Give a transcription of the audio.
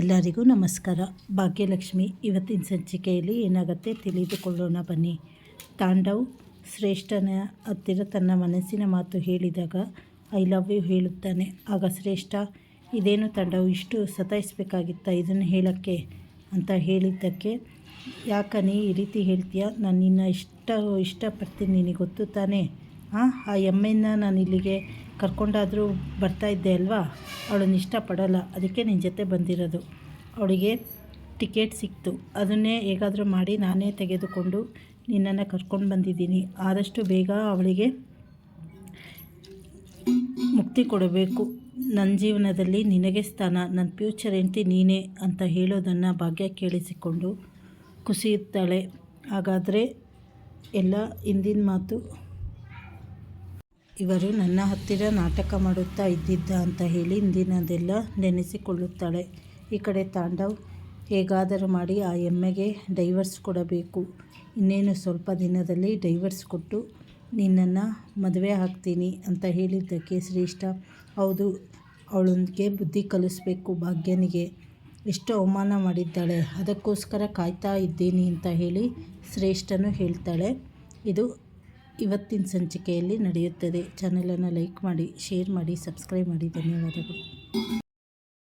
ಎಲ್ಲರಿಗೂ ನಮಸ್ಕಾರ. ಭಾಗ್ಯಲಕ್ಷ್ಮಿ, ಇವತ್ತಿನ ಸಂಚಿಕೆಯಲ್ಲಿ ಏನಾಗುತ್ತೆ ತಿಳಿದುಕೊಳ್ಳೋಣ ಬನ್ನಿ. ತಾಂಡವ್ ಶ್ರೇಷ್ಠನ ಹತ್ತಿರ ತನ್ನ ಮನಸ್ಸಿನ ಮಾತು ಹೇಳಿದಾಗ, ಐ ಲವ್ ಯು ಹೇಳುತ್ತಾನೆ. ಆಗ ಶ್ರೇಷ್ಠ, ಇದೇನು ತಾಂಡವ್, ಇಷ್ಟು ಸತಾಯಿಸ್ಬೇಕಾಗಿತ್ತ ಇದನ್ನು ಹೇಳೋಕ್ಕೆ ಅಂತ ಹೇಳಿದ್ದಕ್ಕೆ ಯಾಕನಿ ಈ ರೀತಿ ಹೇಳ್ತೀಯ? ನಾನು ನಿನ್ನ ಇಷ್ಟ, ಇಷ್ಟಪಡ್ತೀನಿ, ನಿನಗೆ ಗೊತ್ತು ತಾನೇ? ಹಾಂ ಆ ಎಮ್ಮೆನ ನಾನು ಇಲ್ಲಿಗೆ ಕರ್ಕೊಂಡಾದರೂ ಬರ್ತಾಯಿದ್ದೆ ಅಲ್ವಾ? ಅವಳನ್ನು ಇಷ್ಟಪಡಲ್ಲ. ಅದಕ್ಕೆ ನಿನ್ನ ಜೊತೆ ಬಂದಿರೋದು. ಅವಳಿಗೆ ಟಿಕೆಟ್ ಸಿಕ್ತು. ಅದನ್ನೇ ಹೇಗಾದರೂ ಮಾಡಿ ನಾನೇ ತೆಗೆದುಕೊಂಡು ನಿನ್ನನ್ನು ಕರ್ಕೊಂಡು ಬಂದಿದ್ದೀನಿ. ಆದಷ್ಟು ಬೇಗ ಅವಳಿಗೆ ಮುಕ್ತಿ ಕೊಡಬೇಕು. ನನ್ನ ಜೀವನದಲ್ಲಿ ನಿನಗೆ ಸ್ಥಾನ ನನ್ನ ಫ್ಯೂಚರ್ ಎಂಟಿ ನೀನೇ ಅಂತ ಹೇಳೋದನ್ನು ಭಾಗ್ಯ ಕೇಳಿಸಿಕೊಂಡು ಕುಸಿಯುತ್ತಾಳೆ. ಹಾಗಾದರೆ ಎಲ್ಲ ಹಿಂದಿನ ಮಾತು ಇವರು ನನ್ನ ಹತ್ತಿರ ನಾಟಕ ಮಾಡುತ್ತಾ ಇದ್ದಿದ್ದ ಅಂತ ಹೇಳಿ ಇಂದಿನದೆಲ್ಲ ನೆನೆಸಿಕೊಳ್ಳುತ್ತಾಳೆ. ಈ ಕಡೆ ತಾಂಡವ್, ಹೇಗಾದರೂ ಮಾಡಿ ಆ ಎಮ್ಮೆಗೆ ಡೈವರ್ಸ್ ಕೊಡಬೇಕು. ಇನ್ನೇನು ಸ್ವಲ್ಪ ದಿನದಲ್ಲಿ ಡೈವರ್ಸ್ ಕೊಟ್ಟು ನಿನ್ನನ್ನು ಮದುವೆ ಹಾಕ್ತೀನಿ ಅಂತ ಹೇಳಿದ್ದಕ್ಕೆ ಶ್ರೇಷ್ಠ, ಹೌದು, ಅವಳೊಂದಿಗೆ ಬುದ್ಧಿ ಕಲಿಸ್ಬೇಕು ಭಾಗ್ಯನಿಗೆ. ಎಷ್ಟು ಅವಮಾನ ಮಾಡಿದ್ದಾಳೆ, ಅದಕ್ಕೋಸ್ಕರ ಕಾಯ್ತಾ ಇದ್ದೀನಿ ಅಂತ ಹೇಳಿ ಶ್ರೇಷ್ಠನು ಹೇಳ್ತಾಳೆ. ಇದು ಇವತ್ತಿನ ಸಂಚಿಕೆಯಲ್ಲಿ ನಡೆಯುತ್ತದೆ. ಚಾನಲನ್ನು ಲೈಕ್ ಮಾಡಿ ಶೇರ್ ಮಾಡಿ ಸಬ್ಸ್ಕ್ರೈಬ್ ಮಾಡಿ. ಧನ್ಯವಾದಗಳು.